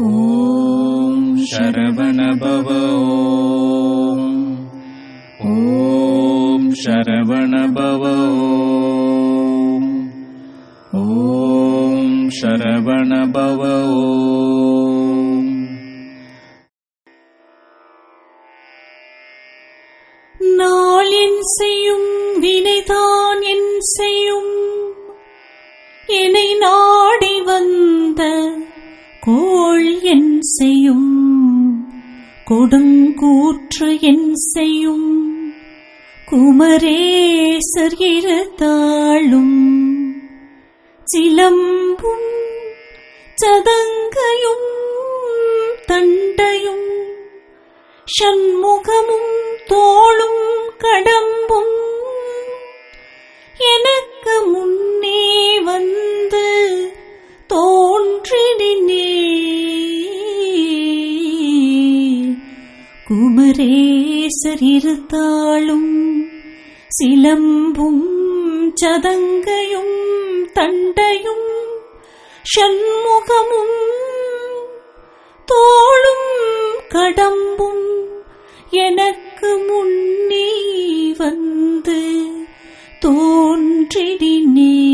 ॐ शरवणभव ॐ शरवणभव ॐ शरवणभव நாள் என் செய்யும் வினைதான் என் செய்யும் கோள் என் செய்யும் கொடுங்கூற்று என் செய்யும் குமரேசர் இருத்தாளும். சிலம்பும் சதங்கையும் தண்டையும் சண்முகமும் குமரேசர் இருத்தாளும் சிலம்பும் சதங்கையும் தண்டையும் ஷண்முகமும் தோளும் கடம்பும் எனக்கு முன்னே வந்து தோன்றிடினே.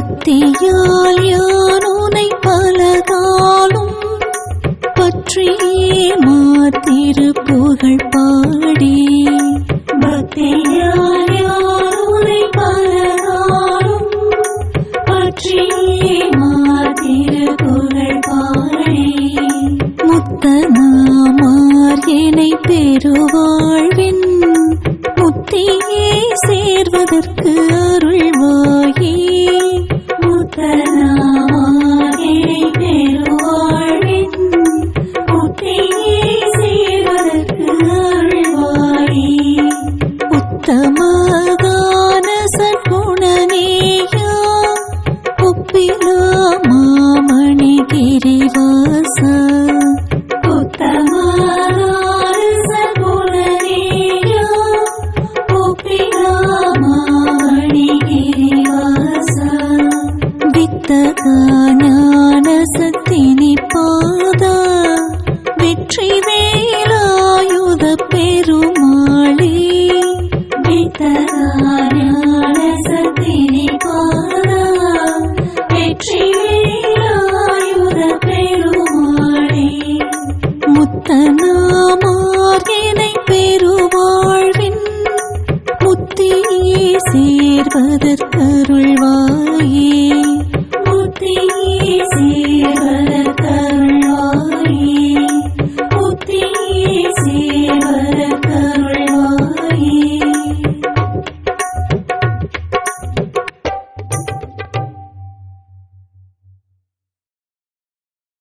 பக்தியால் யானோனை பலகாலும் பற்றியே மாத்திரு புகழ் பாடி பக்தியால் யானோனை பலகாலும் பற்றியே மாத்திரு புகழ் பாடி. முத்தனாமார் என்னை பெருவாழ்வின் முத்தியே சேர்வதற்கு உத்தமகான சற்குணநேயா ஒப்பிலா மாமணி கிரிவாச. உத்தமகான சற்குணநேயா ஒப்பிலா மாமணி கிரிவாச. வித்தக சத்தினி பாத ಈ